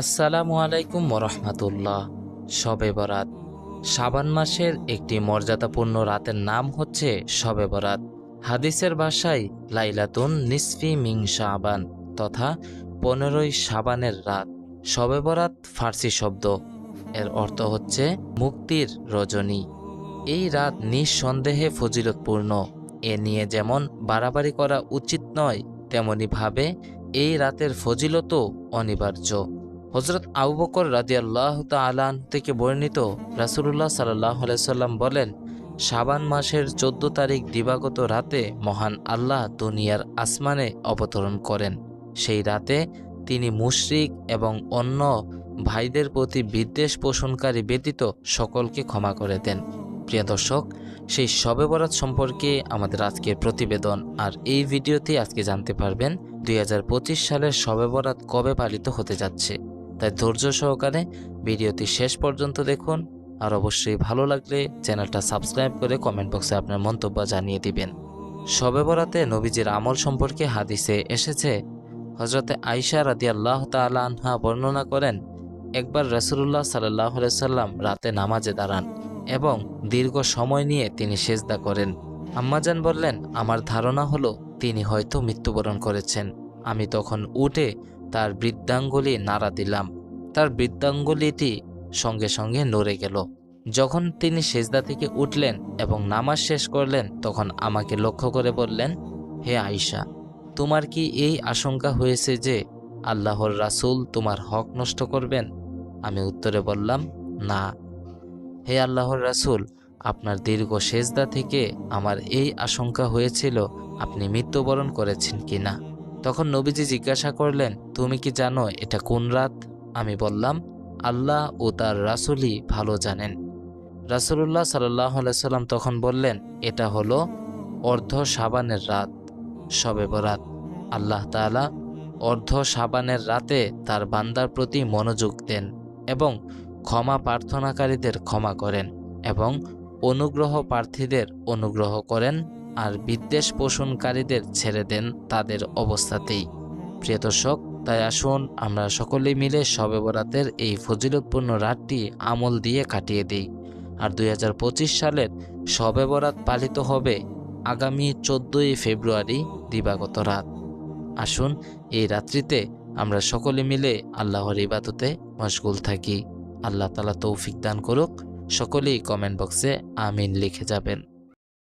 আসসালামু আলাইকুম রহমতুল্লাহ শবে বরাত। শাবান মাসের একটি মর্যাদাপূর্ণ রাতের নাম হচ্ছে শবে বরাত। হাদিসের ভাষায় লাইলাতুন নিসফি মিং শাবান তথা পনেরোই শাবানের রাত। শবে বরাত ফার্সি শব্দ। এর অর্থ হচ্ছে মুক্তির রজনী। এই রাত নিঃসন্দেহে ফজিলতপূর্ণ। এ নিয়ে যেমন বাড়াবাড়ি করা উচিত নয়, তেমনিভাবে এই রাতের ফজিলতও অনিবার্য। হজরত আবু বকর রাদিয়াল্লাহ তালান থেকে বর্ণিত রাসুলুল্লাহ সাল্লাহ সাল্লাম বলেন, শাবান মাসের চোদ্দ তারিখ দিবাগত রাতে মহান আল্লাহ দুনিয়ার আসমানে অবতরণ করেন। সেই রাতে তিনি মুশরিক এবং অন্য ভাইদের প্রতি বিদ্বেষ পোষণকারী ব্যতীত সকলকে ক্ষমা করে দেন। প্রিয় দর্শক, সেই শবে বরাত সম্পর্কে আমাদের আজকের প্রতিবেদন আর এই ভিডিওতে আজকে জানতে পারবেন, দুই হাজার পঁচিশ সালের শবে বরাত কবে পালিত হতে যাচ্ছে। তাই ধৈর্য সহকারে ভিডিওটি শেষ পর্যন্ত দেখুন। আর অবশ্যই ভালো লাগলে চ্যানেলটা সাবস্ক্রাইব করে কমেন্ট বক্সে আপনার মন্তব্য জানিয়ে দিবেন। শবে বরাতে নবীজির আমল সম্পর্কে হাদিসে এসেছে হজরতে আইসা রাদি আল্লাহ আনহা বর্ণনা করেন, একবার রসুল্লাহ সাল্লাহ সাল্লাম রাতে নামাজে দাঁড়ান এবং দীর্ঘ সময় নিয়ে তিনি সেজদা করেন। আম্মাজান বললেন, আমার ধারণা হলো তিনি হয়তো মৃত্যুবরণ করেছেন। আমি তখন উঠে তার বৃদ্ধাঙ্গুলি নাড়া দিলাম। তার বৃদ্ধাঙ্গুলিটি সঙ্গে সঙ্গে নড়ে গেল। যখন তিনি সেজদা থেকে উঠলেন এবং নামাজ শেষ করলেন, তখন আমাকে লক্ষ্য করে বললেন, হে আয়শা, তোমার কি এই আশঙ্কা হয়েছে যে আল্লাহর রাসূল তোমার হক নষ্ট করবেন? আমি উত্তরে বললাম, না। হে আল্লাহর রাসূল, আপনার দীর্ঘ সেজদা থেকে আমার এই আশঙ্কা হয়েছিল, আপনি মৃত্যুবরণ করেছেন কিনা? তখন নবীজি জিজ্ঞাসা করলেন, তুমি কি জানো এটা কোন রাত? আমি বললাম, আল্লাহ ও তার রাসূলই ভালো জানেন। রাসূলুল্লাহ সাল্লাহ সাল্লাম তখন বললেন, এটা হলো অর্ধ সাবানের রাত শবে বরাত। আল্লাহ তাআলা অর্ধ সাবানের রাতে তার বান্দার প্রতি মনোযোগ দেন এবং ক্ষমা প্রার্থনাকারীদের ক্ষমা করেন এবং অনুগ্রহ প্রার্থীদের অনুগ্রহ করেন আর বিদ্বেষ পোষণকারীদের ছেড়ে দেন তাদের অবস্থাতেই। প্রিয় দর্শক, তাই আসুন আমরা সকলেই মিলে শবে বরাতের এই ফজিলতপূর্ণ রাতটি আমল দিয়ে কাটিয়ে দিই। আর দুই হাজার পঁচিশ সালের শবে বরাত পালিত হবে আগামী চোদ্দোই ফেব্রুয়ারি দিবাগত রাত। আসুন এই রাত্রিতে আমরা সকলে মিলে আল্লাহর ইবাদতে মশগুল থাকি। আল্লাহ তালা তৌফিক দান করুক। সকলেই কমেন্ট বক্সে আমিন লিখে যাবেন।